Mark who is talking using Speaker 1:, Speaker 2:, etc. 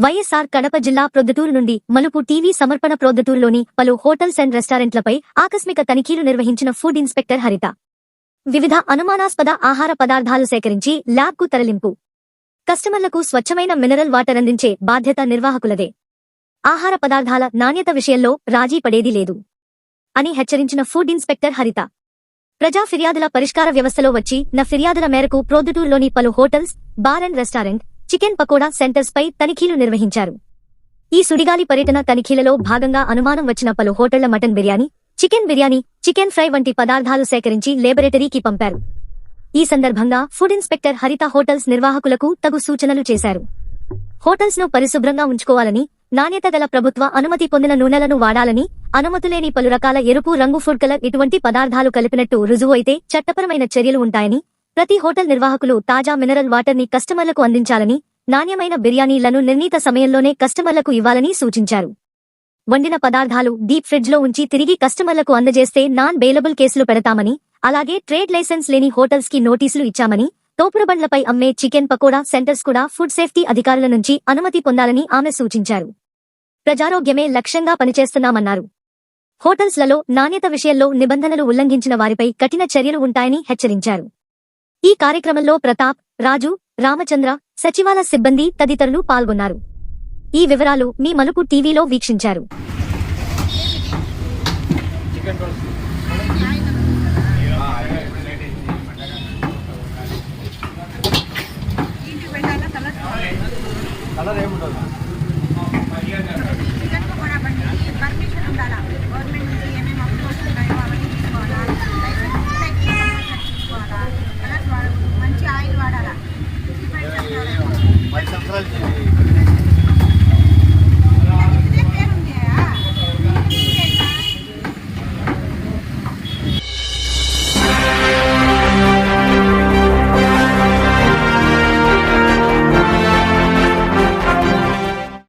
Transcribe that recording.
Speaker 1: వైఎస్ఆర్ కడప జిల్లా ప్రొద్దుటూరు నుండి మలుపు టీవీ సమర్పణ ప్రొద్దుటూరులోని పలు హోటల్స్ అండ్ రెస్టారెంట్లపై ఆకస్మిక తనిఖీలు నిర్వహించిన ఫుడ్ ఇన్స్పెక్టర్ హరిత. వివిధ అనుమానాస్పద ఆహార పదార్థాలు సేకరించి ల్యాబ్కు తరలింపు. కస్టమర్లకు స్వచ్ఛమైన మినరల్ వాటర్ అందించే బాధ్యత నిర్వాహకులదే. ఆహార పదార్థాల నాణ్యత విషయంలో రాజీ పడేది లేదు. అని హెచ్చరించిన ఫుడ్ ఇన్స్పెక్టర్ హరిత. ప్రజా ఫిర్యాదుల పరిష్కార వ్యవస్థలో వచ్చి నా ఫిర్యాదుల మేరకు ప్రొద్దుటూరులోని పలు hotels bar and restaurant chicken pakoda centres పై తనిఖీలు నిర్వహించారు. ఈ సుడిగాలి పర్యటన తనిఖీలలో భాగంగా అనుమానం వచ్చిన పలు హోటళ్ళ mutton biryani chicken biryani chicken fry వంటి పదార్థాలు సేకరించి లేబొరేటరీకి పంపారు. ఈ సందర్భంగా ఫుడ్ ఇన్స్పెక్టర్ హరిత హోటల్స్ నిర్వాహకులకు తగు సూచనలు చేశారు. హోటల్స్ను పరిశుభ్రంగా ఉంచుకోవాలని నాణ్యత గల ప్రభుత్వ అనుమతి పొందిన నూనెలను వాడాలని అనుమతులేని పలు రకాల ఎరుపు రంగు ఫుడ్ కలర్ ఇటువంటి పదార్థాలు కలిపినట్టు రుజువు అయితే చట్టపరమైన చర్యలు ఉంటాయని ప్రతి హోటల్ నిర్వాహకులు తాజా మినరల్ వాటర్ని కస్టమర్లకు అందించాలని నాణ్యమైన బిర్యానీలను నిర్ణీత సమయంలోనే కస్టమర్లకు ఇవ్వాలని సూచించారు. వండిన పదార్థాలు డీప్ ఫ్రిడ్జ్లో ఉంచి తిరిగి కస్టమర్లకు అందజేస్తే నాన్ బెయిలబుల్ కేసులు పెడతామని అలాగే ట్రేడ్ లైసెన్స్ లేని హోటల్స్కి నోటీసులు ఇచ్చామని తోపుడుబండ్లపై అమ్మే చికెన్ పకోడా సెంటర్స్ కూడా ఫుడ్ సేఫ్టీ అధికారుల నుంచి అనుమతి పొందాలని ఆమె సూచించారు. ప్రజారోగ్యమే లక్ష్యంగా పనిచేస్తున్నామన్నారు. హోటల్స్లలో నాణ్యత విషయంలో నిబంధనలు ఉల్లంఘించిన వారిపై కఠిన చర్యలు ఉంటాయని హెచ్చరించారు. ఈ కార్యక్రమంలో ప్రతాప్ రాజు రామచంద్ర సచివాలయ సిబ్బంది తదితరులు పాల్గొన్నారు. ఈ వివరాలు మీ మలుపు టీవీలో వీక్షించారు.
Speaker 2: కలర్ ఏముండదు.
Speaker 3: పర్మిషన్ ఉండాలా? Bei
Speaker 2: Central eh,